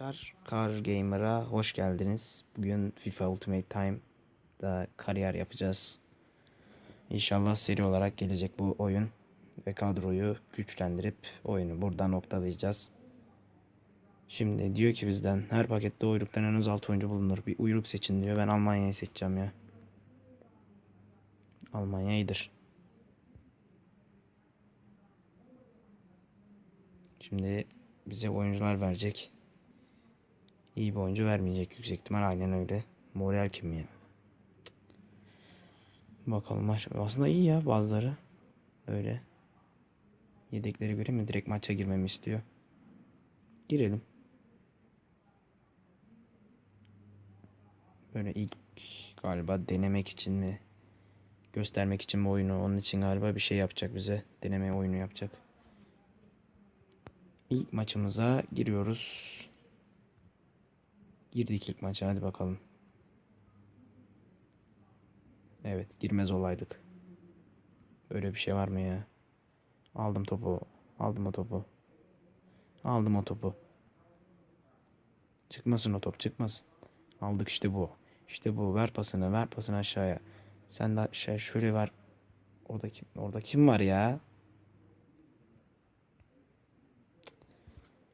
Arkadaşlar Car Gamer'a hoş geldiniz. Bugün FIFA Ultimate Time'da kariyer yapacağız. İnşallah seri olarak gelecek bu oyun. Ve kadroyu güçlendirip oyunu burada noktalayacağız. Şimdi diyor ki bizden her pakette uyruktan en az 6 oyuncu bulunur. Bir uyruk seçin diyor. Ben Almanya'yı seçeceğim ya. Almanya iyidir. Şimdi bize oyuncular verecek. İyi bir oyuncu vermeyecek yüksek ihtimal aynen öyle. Moral kim ya? Bakalım maç. Aslında iyi ya bazıları. Böyle. Yedekleri göre mi direkt maça girmemi istiyor. Girelim. Böyle ilk galiba denemek için mi? Göstermek için mi oyunu? Onun için galiba bir şey yapacak bize. Deneme oyunu yapacak. İlk maçımıza giriyoruz. Girdik ilk maça hadi bakalım. Evet girmez olaydık. Böyle bir şey var mı ya? Aldım topu. Aldım o topu. Aldım o topu. Çıkmasın o top çıkmasın. Aldık işte bu. İşte bu. Ver pasını ver pasını aşağıya. Sen de aşağı şöyle ver. Orada kim, orada kim var ya?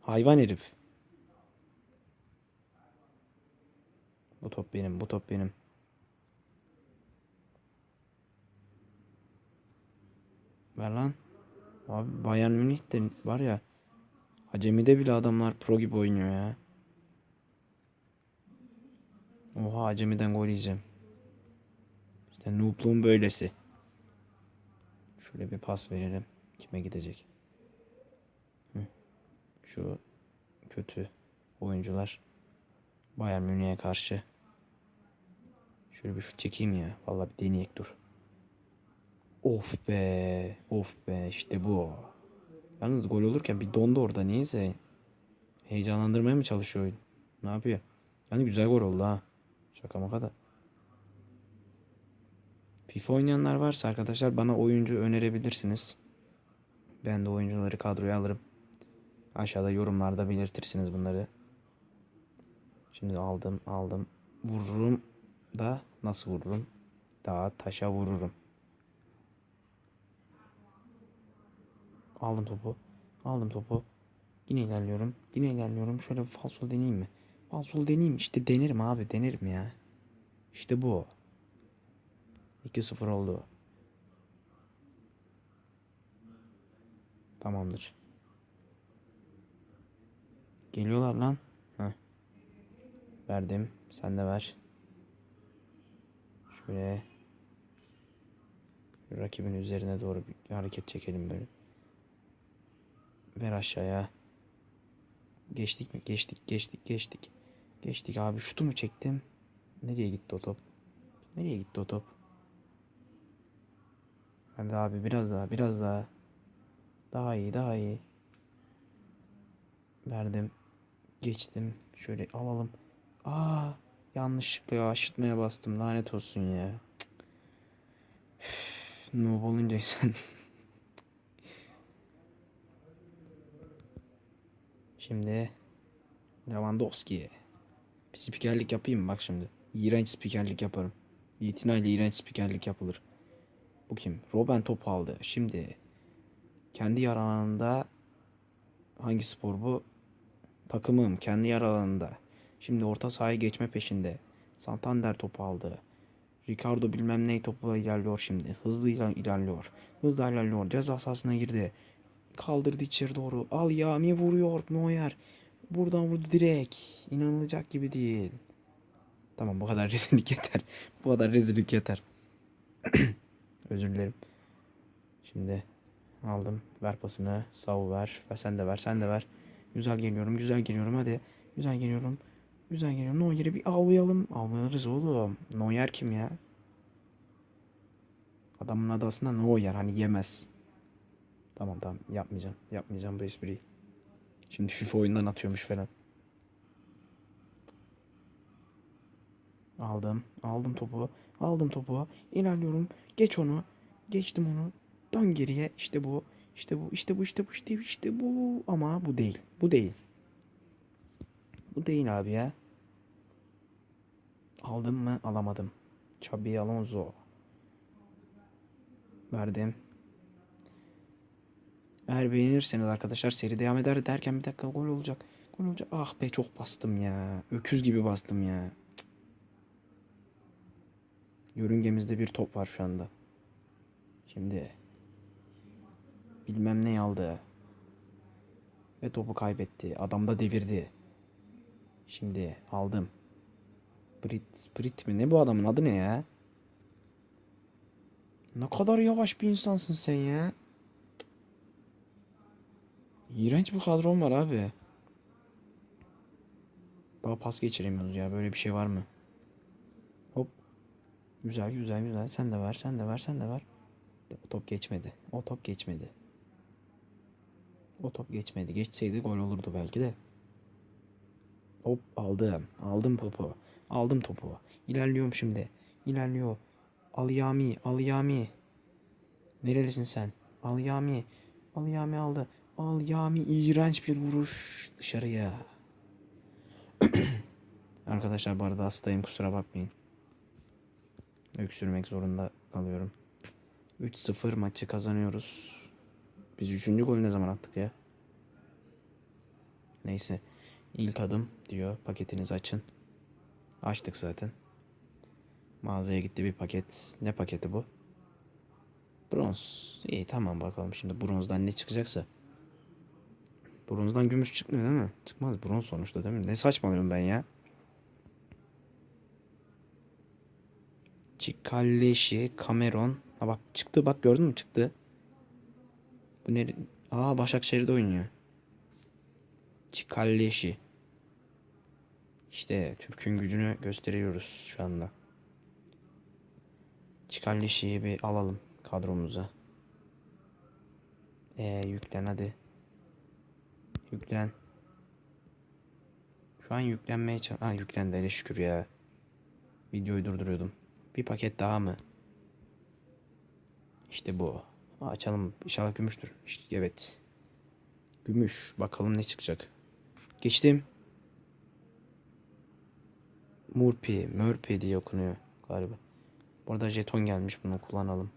Hayvan herif. Bu top benim, bu top benim. Ver lan. Abi Bayern Münih de var ya. Acemi'de bile adamlar pro gibi oynuyor ya. Oha Acemi'den gol yiyeceğim. İşte noobluğun böylesi. Şöyle bir pas verelim. Kime gidecek? Şu kötü oyuncular. Bayern Münih'e karşı. Şöyle bir şut çekeyim ya. Vallahi bir deneyek dur. Of be. Of be. işte bu. Yalnız gol olurken bir dondu orada niyeyse. Heyecanlandırmaya mı çalışıyor? Ne yapıyor? Yani güzel gol oldu ha. Şaka maka da. FIFA oynayanlar varsa arkadaşlar bana oyuncu önerebilirsiniz. Ben de oyuncuları kadroya alırım. Aşağıda yorumlarda belirtirsiniz bunları. Şimdi aldım aldım. Vururum da nasıl vururum? Daha taşa vururum. Aldım topu. Aldım topu. Yine ilerliyorum. Yine ilerliyorum. Şöyle bir falsol deneyeyim mi? Falsol deneyeyim. İşte denerim abi. Denerim ya. İşte bu. 2-0 oldu. Tamamdır. Geliyorlar lan. Heh. Verdim. Sen de ver. Şöyle rakibin üzerine doğru bir hareket çekelim böyle. Ver aşağıya. Geçtik mi? Geçtik, geçtik, geçtik. Geçtik abi. Şutu mu çektim? Nereye gitti o top? Nereye gitti o top? Hadi abi biraz daha, biraz daha. Daha iyi, daha iyi. Verdim. Geçtim. Şöyle alalım. Aa, yanlışlıkla aşırtmaya bastım. Lanet olsun ya. Üf, noob olunca sen. Şimdi Lewandowski. Bir spikerlik yapayım mı? Bak şimdi. İğrenç spikerlik yaparım. İtinayla iğrenç spikerlik yapılır. Bu kim? Robben top aldı. Şimdi kendi yer alanında hangi spor bu? Takımım kendi yer alanında. Şimdi orta sahaya geçme peşinde. Santander topu aldı. Ricardo bilmem ne topla ilerliyor şimdi. Hızlı iler- ilerliyor. Hızlı ilerliyor. Ceza sahasına girdi. Kaldırdı içeri doğru. Al Yami vuruyor. Neuer. Buradan vurdu direkt. İnanılacak gibi değil. Tamam bu kadar rezillik yeter. Bu kadar rezillik yeter. Özür dilerim. Şimdi aldım. Ver pasını. Savu ver. Ve sen de ver. Sen de ver. Güzel geliyorum. Güzel geliyorum. Hadi. Güzel geliyorum. Güzel geliyorum. Neuer'i bir avlayalım. Avlarız oğlum. Neuer kim ya? Adamın adı aslında Neuer. Hani yemez. Tamam tamam. Yapmayacağım. Yapmayacağım bu espriyi. Şimdi FIFA oyundan atıyormuş falan. Aldım. Aldım topu. Aldım topu. İlerliyorum. Geç onu. Geçtim onu. Dön geriye. İşte bu. İşte bu. İşte bu. İşte bu. İşte bu. İşte bu. Ama bu değil. Bu değil. Bu değil abi ya. Aldım mı? Alamadım. Xabi Alonso. Verdim. Eğer beğenirseniz arkadaşlar seri devam eder derken bir dakika gol olacak. Gol olacak. Ah be çok bastım ya. Öküz gibi bastım ya. Yörüngemizde bir top var şu anda. Şimdi bilmem ne aldı. Ve topu kaybetti. Adam da devirdi. Şimdi aldım. Brit, Brit mi? Ne bu adamın adı ne ya? Ne kadar yavaş bir insansın sen ya. İğrenç bir kadron var abi. Daha pas geçiremiyoruz ya. Böyle bir şey var mı? Hop. Güzel güzel güzel. Sen de ver sen de ver sen de ver. O top geçmedi. O top geçmedi. O top geçmedi. Geçseydi gol olurdu belki de. Hop aldım. Aldım topu. Aldım topu. İlerliyorum şimdi. İlerliyor. Aliyami. Aliyami. Nerelisin sen? Aliyami. Aliyami aldı. Aliyami iğrenç bir vuruş dışarıya. Arkadaşlar bu arada hastayım kusura bakmayın. Öksürmek zorunda kalıyorum. 3-0 maçı kazanıyoruz. Biz 3. golü ne zaman attık ya? Neyse. İlk adım diyor. Paketinizi açın. Açtık zaten. Mağazaya gitti bir paket. Ne paketi bu? Bronz. İyi tamam bakalım şimdi bronzdan ne çıkacaksa. Bronzdan gümüş çıkmıyor değil mi? Çıkmaz bronz sonuçta değil mi? Ne saçmalıyorum ben ya? Cikalleşi, Cameron. Ha bak çıktı bak gördün mü çıktı. Bu ne? Aa Başakşehir'de oynuyor. Cikalleşi. İşte Türk'ün gücünü gösteriyoruz şu anda. Cikalleşi'yi bir alalım kadromuza. Ee, yüklen hadi. Yüklen. Şu an yüklenmeye çalış... Ha yüklendi hele şükür ya. Videoyu durduruyordum. Bir paket daha mı? İşte bu. Açalım. İnşallah gümüştür. İşte, evet. Gümüş. Bakalım ne çıkacak. Geçtim. Murpi. Murpi diye okunuyor galiba. Burada jeton gelmiş. Bunu kullanalım.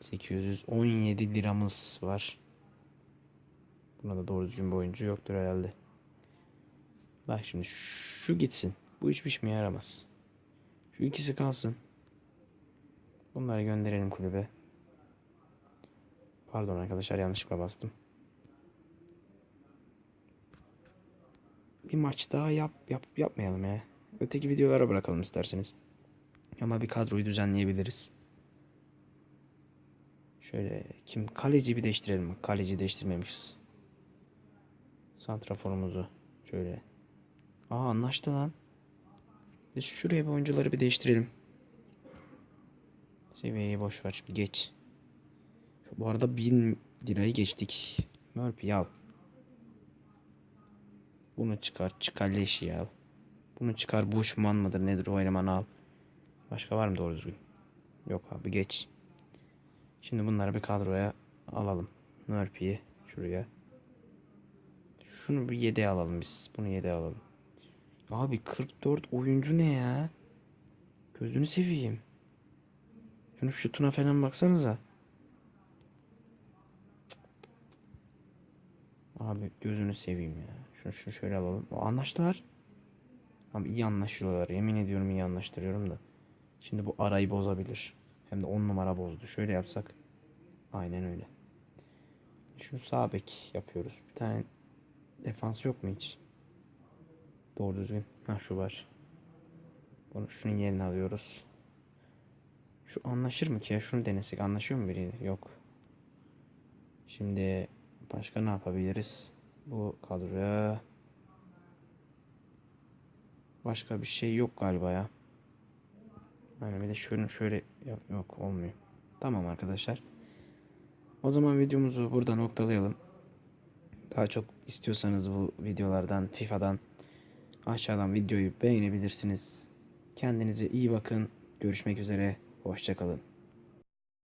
817 liramız var. Buna da doğru düzgün bir oyuncu yoktur herhalde. Bak şimdi şu gitsin. Bu hiçbir işime yaramaz. Şu ikisi kalsın. Bunları gönderelim kulübe. Pardon arkadaşlar yanlışlıkla bastım. Bir maç daha yap, yap yapmayalım ya. Öteki videolara bırakalım isterseniz. Ama bir kadroyu düzenleyebiliriz. Şöyle kim kaleci bir değiştirelim. Kaleci değiştirmemişiz. Santraforumuzu şöyle. Aa anlaştı lan. Biz şuraya bir oyuncuları bir değiştirelim. Seviyeyi boş ver geç. Bu arada 1000 lirayı geçtik. Murphy al. Bunu çıkar. Çıkalleşi al. Bunu çıkar. Bushman mıdır nedir o elemanı al. Başka var mı doğru düzgün? Yok abi geç. Şimdi bunları bir kadroya alalım. Murphy'yi şuraya. Şunu bir 7'ye alalım biz. Bunu 7'ye alalım. Abi 44 oyuncu ne ya? Gözünü seveyim. Şunu şutuna falan baksanıza. Abi gözünü seveyim ya. Şunu, şunu şöyle alalım. O anlaştılar. Abi iyi anlaşıyorlar. Yemin ediyorum iyi anlaştırıyorum da. Şimdi bu arayı bozabilir. Hem de 10 numara bozdu. Şöyle yapsak. Aynen öyle. Şunu sağ bek yapıyoruz. Bir tane defans yok mu hiç? Doğru düzgün. Ha şu var. Bunu şunun yerine alıyoruz. Şu anlaşır mı ki ya? Şunu denesek anlaşıyor mu biriyle? Yok. Şimdi başka ne yapabiliriz? Bu kadroya başka bir şey yok galiba ya. Yani bir de şunu şöyle yap yok olmuyor. Tamam arkadaşlar. O zaman videomuzu burada noktalayalım. Daha çok istiyorsanız bu videolardan, FIFA'dan aşağıdan videoyu beğenebilirsiniz. Kendinize iyi bakın. Görüşmek üzere. Hoşçakalın.